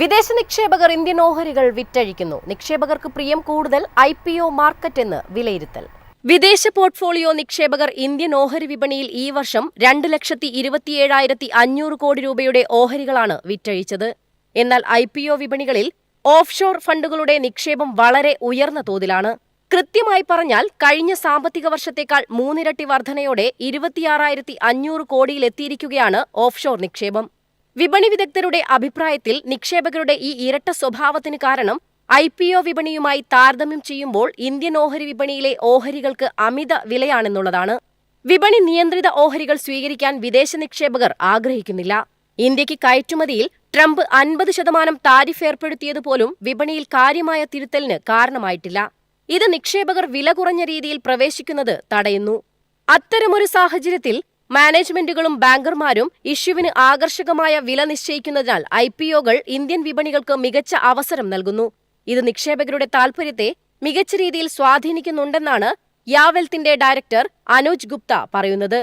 വിദേശ നിക്ഷേപകർ ഇന്ത്യൻ ഓഹരികൾ വിറ്റഴിക്കുന്നു. നിക്ഷേപകർക്ക് പ്രിയം കൂടുതൽ ഐ പി ഒ മാർക്കറ്റ് എന്ന് വിലയിരുത്തൽ. വിദേശ പോർട്ട്ഫോളിയോ നിക്ഷേപകർ ഇന്ത്യൻ ഓഹരി വിപണിയിൽ ഈ വർഷം രണ്ട് ലക്ഷത്തി ഇരുപത്തിയേഴായിരത്തി അഞ്ഞൂറ് കോടി രൂപയുടെ ഓഹരികളാണ് വിറ്റഴിച്ചത്. എന്നാൽ ഐ പി ഒ വിപണികളിൽ ഓഫ്ഷോർ ഫണ്ടുകളുടെ നിക്ഷേപം വളരെ ഉയർന്ന തോതിലാണ്. കൃത്യമായി പറഞ്ഞാൽ കഴിഞ്ഞ സാമ്പത്തിക വർഷത്തേക്കാൾ മൂന്നിരട്ടി വർധനയോടെ ഇരുപത്തിയാറായിരത്തി അഞ്ഞൂറ് കോടിയിലെത്തിയിരിക്കുകയാണ് ഓഫ്ഷോർ നിക്ഷേപം. വിപണി വിദഗ്ധരുടെ അഭിപ്രായത്തിൽ നിക്ഷേപകരുടെ ഈ ഇരട്ട സ്വഭാവത്തിന് കാരണം ഐ പി ഒ വിപണിയുമായി താരതമ്യം ചെയ്യുമ്പോൾ ഇന്ത്യൻ ഓഹരി വിപണിയിലെ ഓഹരികൾക്ക് അമിത വിലയാണെന്നുള്ളതാണ്. വിപണി നിയന്ത്രിത ഓഹരികൾ സ്വീകരിക്കാൻ വിദേശ നിക്ഷേപകർ ആഗ്രഹിക്കുന്നില്ല. ഇന്ത്യയ്ക്ക് കയറ്റുമതിയിൽ ട്രംപ് അൻപത് ശതമാനം താരിഫ് ഏർപ്പെടുത്തിയതുപോലും വിപണിയിൽ കാര്യമായ തിരുത്തലിന് കാരണമായിട്ടില്ല. ഇത് നിക്ഷേപകർ വില കുറഞ്ഞ രീതിയിൽ പ്രവേശിക്കുന്നത് തടയുന്നു. അത്തരമൊരു സാഹചര്യത്തിൽ മാനേജ്മെന്റുകളും ബാങ്കർമാരും ഇഷ്യുവിന് ആകർഷകമായ വില നിശ്ചയിക്കുന്നതിനാൽ ഐ പി ഒകൾ ഇന്ത്യൻ വിപണികൾക്ക് മികച്ച അവസരം നൽകുന്നു. ഇത് നിക്ഷേപകരുടെ താൽപര്യത്തെ മികച്ച രീതിയിൽ സ്വാധീനിക്കുന്നുണ്ടെന്നാണ് യാവെൽത്തിന്റെ ഡയറക്ടർ അനൂജ് ഗുപ്ത പറയുന്നത്.